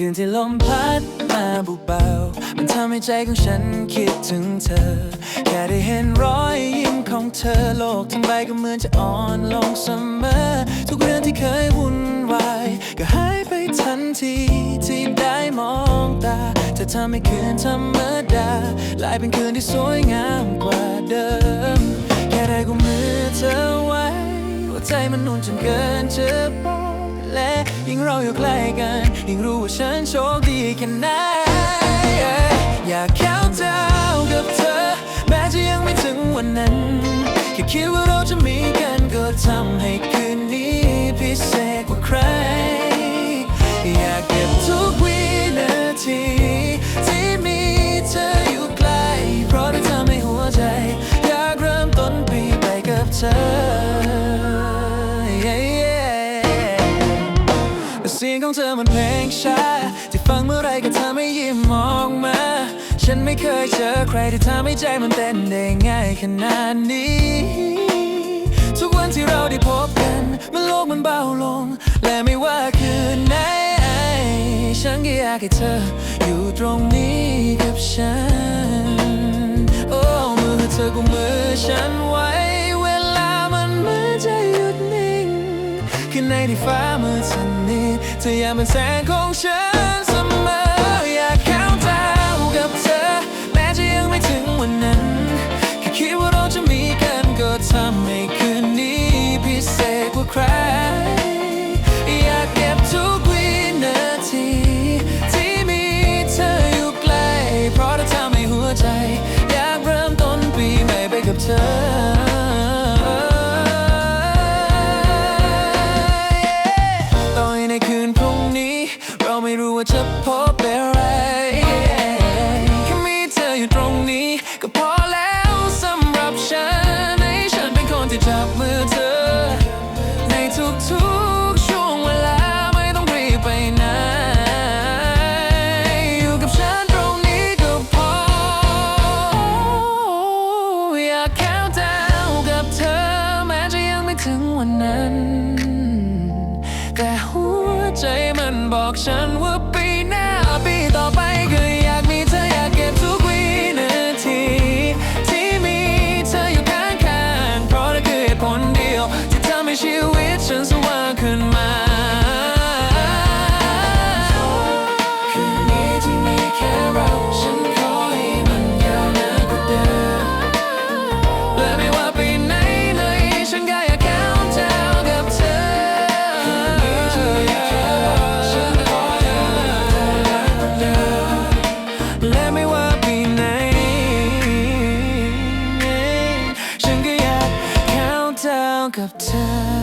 คืนที่ลมพัดมาเบาๆมันทำให้ใจของฉันคิดถึงเธอ แค่ได้เห็นรอยยิ้มของเธอโลกทั้งใบก็เหมือนจะอ่อนลงเสมอ ทุกเรื่องที่เคยวุ่นวายก็หายไปทันทีที่ได้มองตาเธอทำให้คืนธรรมดากลายเป็นคืนที่สวยงามกว่าเดิม แค่ได้กุมมือเธอไว้หัวใจมันนุ่นจนเกินจะบอกและ ยิ่งเราอยู่ใกล้กัน ยิ่งรู้ว่าฉันโชคดีแค่ไหน อยากเข้าดาวกับเธอ แม้จะยังไม่ถึงวันนั้น แค่คิดว่าเราจะมีกันก็ทำให้คืนนี้พิเศษ เสียงของเธอมันเพลงช้าที่ฟังเมื่อไรก็ทำให้ยิ้มออกมา ฉันไม่เคยเจอใครที่ทำให้ใจมันเต้นได้ง่ายขนาดนี้ ทุกวันที่เราได้พบกันมันโลกมันเบาลง และไม่ว่าคืนไหนฉันก็อยากให้เธอ อยู่ตรงนี้กับฉัน โอ้มือเธอกุมมือฉันไว้ ขึ้นในที่ฟ้ามืดสนิทเธอยังเป็นแสงของฉันเสมออยากเข้าดาวกับเธอ แม้จะยังไม่ถึงวันนั้นแค่คิดว่าเราจะมีกันก็ทำให้คืนนี้พิเศษกว่าใคร อยากเก็บทุกวินาที ที่มีเธออยู่ใกล้เพราะถ้าทำให้หัวใจ อยากเริ่มต้นปีใหม่ไปกับเธอ รงนี้ เราไม่รู้ว่าจะพบอะไรแค่มีเธออยู่ตรงนี้ ก็พอแล้วสำหรับฉันให้ฉันเป็นคนที่จับมือเธอ ในทุกๆช่วงเวลาไม่ต้องรีบไปไหนอยู่กับฉันตรงนี้ก็พอ อยากเข้าดาวน์กับเธอ แม้จะยังไม่ถึงวันนั้น แต่หัว บอกฉันว่าปีหน้าปีต่อไปก็อยากมีเธออยากเก็บทุกวินาที ที่มีเธออยู่ข้างๆเพราะนั่นคือเหตุผลเดียว ที่ทำให้ชีวิตฉันสว longer time.